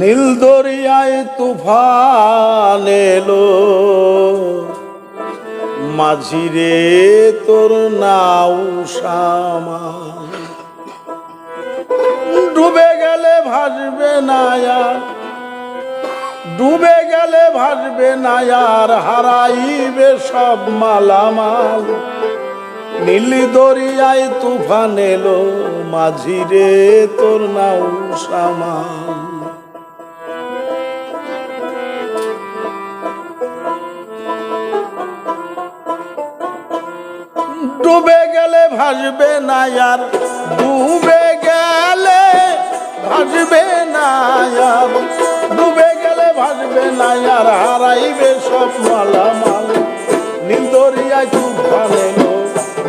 নীল দরিয়ায় তুফান এলো। মাঝিরে তোর নাও সামা। ডুবে গেলে ভাসবে না আর ডুবে গেলে ভাসবে না আর হারাইবে সব মালামাল। নীলি দরিয়ায় তুফান এলো, মাঝিরে তোর নাও সামাল। ডুবে গেলে ভাসবে না আর, ডুবে গেলে ভাসবে না আর, ডুবে গেলে ভাসবে না আর, হারাইবে সব মালামাল। নীল দরিয়ায় তুফান এলো,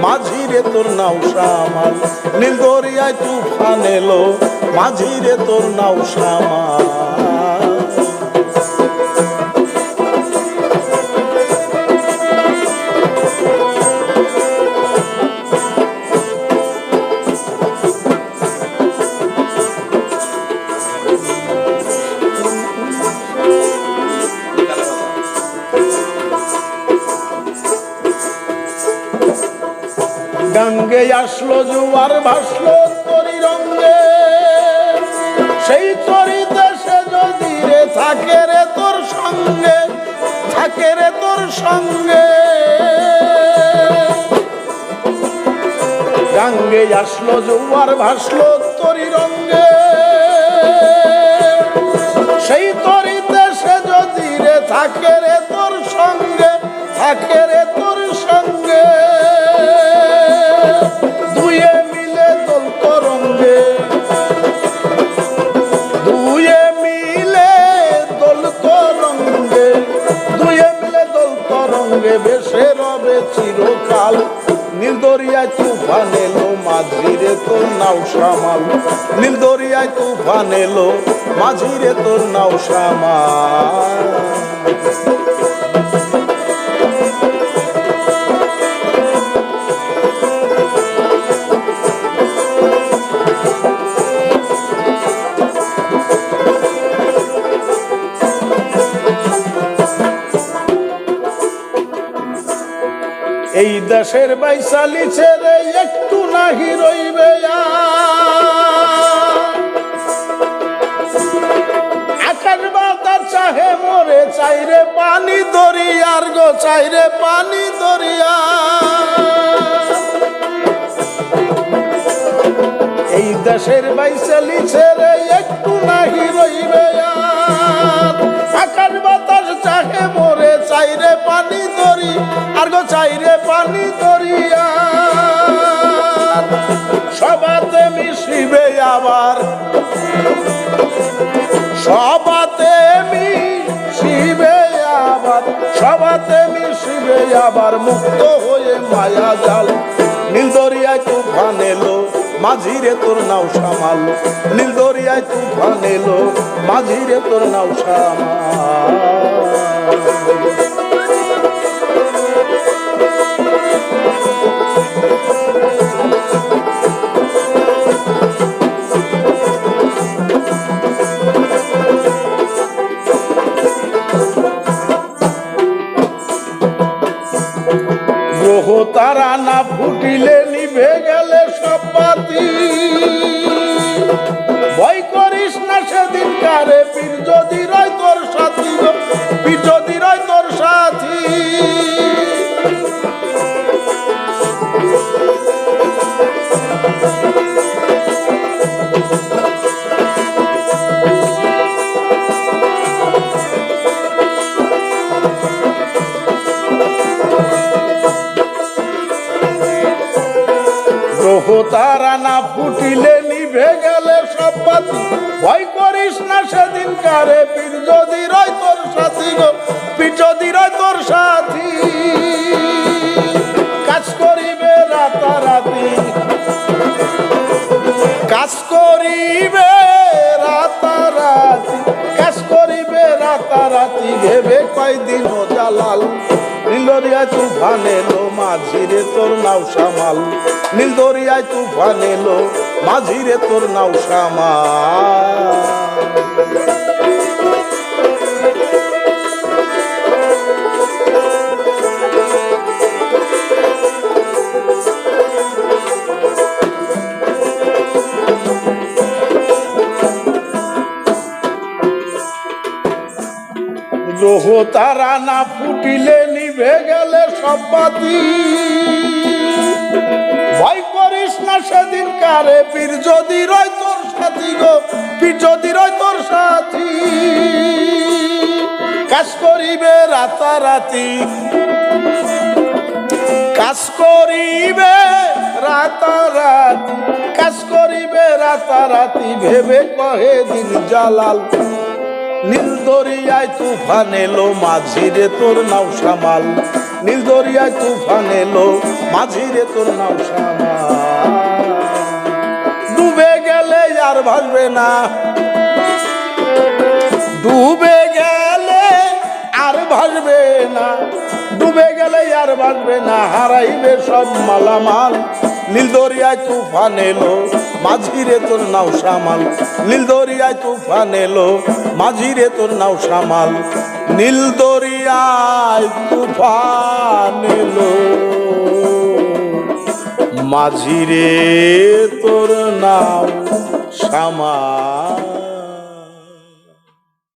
মাঝিরে তোর নাও সামাল নীল দরিয়ায় তুফান এলো, মাঝিরে তোর নাও সামাল আসলো, জুয়ার ভাসলো তরি রঙ্গে সেই তরি দেশে যদি রে থাকে রে তোর সঙ্গে, থাকে রে তোর সঙ্গে। গঙ্গে আসলো, জুয়ার ভাসলো তরি রঙ্গে সেই তরি দেশে যদি রে থাকে রে তোর সঙ্গে, থাকে রে তোর সঙ্গে। করঙ্গে বেশে রবে চিরকাল। নীলদরিয়ায় তুফান এলো, মাঝিরে তোর নাও সামাল। নীলদরিয়ায় তুফান এলো, মাঝিরে তোর নাও সামাল। দেশের বাইশালি ছেড়ে একটু নাহি রইবে। আকাশ বাতাস চাহে মরে চাইরে পানি দরিয়ার গো চাইরে পানি দরিয়া এই দেশের বাইশালি ছেড়ে একটু নাহি রইবে। আকাশ বাতাস চাহে চাইরে পানি তরি আর গো চাইরে পানি দরিয়া সবাতে মিশিবে আবার। সবাতে মিশিবে আবার। সবাতে মিশিবে আবার মুক্ত হয়ে মায়া জাল। নীল দরিয়ায় তুফান এলো, মাঝিরে তোর নাও সামাল। নীল দরিয়ায় তুফান এলো, মাঝিরে তোর নাও সামাল। তারা না ফুটিলে নিভে গেলে সব বাতি। ভয় করিস না সেদিন কারে পীর যদি রয় তোর সাথী ভয় করিস না সেদিন কারে পীর যদি রয় তোর সাথী গো পীর যদি রয় তোর সাথী। কাজ করিবে রাতারাতি, কাজ করিবে রাতারাতি, কাজ করিবে রাতারাতি, ভেবে কয়দিন জালাল নীল দরিয়ায় তুফান এলো, মাঝিরে তোর নাও সামাল নীল দরিয়ায় তুফান এলো মাঝিরে তোর নাও শ্যামা তারা না ফুটিলে নিভে গেলে সব বাতি। ভয় করিস না সেদিন কারে, পীর যদি রয় তোর সাথী গো, পীর যদি রয় তোর সাথী। কাজ করিবে রাতারাতি, কাজ করিবে রাতারাতি, কাজ করিবে রাতারাতি, ভেবে কহে দিন জালাল, নীল দরিয়ায় তুফান এলো, মাঝিরে তোর নাও সামাল। নীল দরিয়ায় তুফান এলো, মাঝিরে তোর সামাল ডুবে গেলে আর ভাসবে না। ডুবে গেলে আর ভাসবে না। ডুবে গেলে আর ভাসবে না। হারাইবে সব মালামাল। নীল দরিয়ায় তুফান এলো, মাঝিরে তোর নাও সামাল। নীল দরিয়ায় তুফান এলো, মাঝিরে তোর নাও সামাল। নীল দরিয়ায় তুফান মাঝিরে তোর নাম সামাল